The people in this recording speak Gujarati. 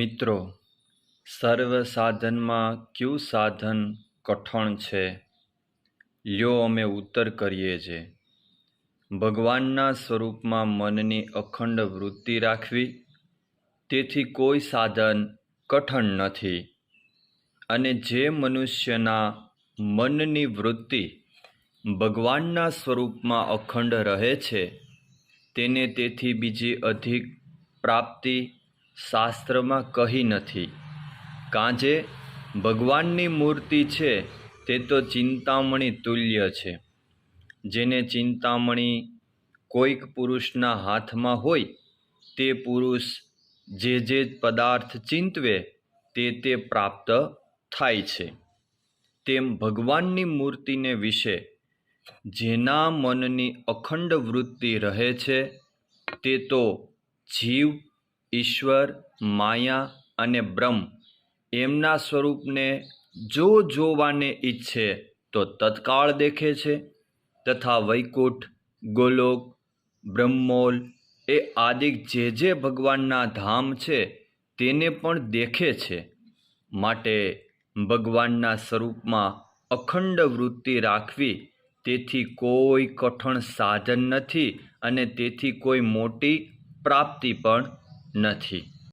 મિત્રો, સર્વ સાધનમાં કયું સાધન કઠણ છે? લ્યો અમે ઉત્તર કરીએ છે ભગવાનના સ્વરૂપમાં મનની અખંડ વૃત્તિ રાખવી, તેથી કોઈ સાધન કઠણ નથી. અને જે મનુષ્યના મનની વૃત્તિ ભગવાનના સ્વરૂપમાં અખંડ રહે છે, તેને તેથી બીજી અધિક પ્રાપ્તિ શાસ્ત્રમાં કહી નથી. કાંજે, ભગવાનની મૂર્તિ છે, તે તો ચિંતામણી તુલ્ય છે. જેને ચિંતામણી કોઈક પુરુષના હાથમાં હોય, તે પુરુષ જે જે પદાર્થ ચિંતવે, તે તે પ્રાપ્ત થાય છે. તેમ ભગવાનની મૂર્તિને વિશે જેના મનની અખંડ વૃત્તિ રહે છે, તે તો જીવ ઈશ્વર, માયા અને બ્રહ્મ એમના સ્વરૂપને જો જોવાને ઈચ્છે તો તત્કાળ દેખે છે તથા વૈકુંઠ, ગોલોક, બ્રહ્મોલ એ આદિક જે જે ભગવાનના ધામ છે તેને પણ દેખે છે. માટે ભગવાનના સ્વરૂપમાં અખંડ વૃત્તિ રાખવી તેથી કોઈ કઠણ સાધન નથી અને તેથી કોઈ મોટી પ્રાપ્તિ પણ નથી.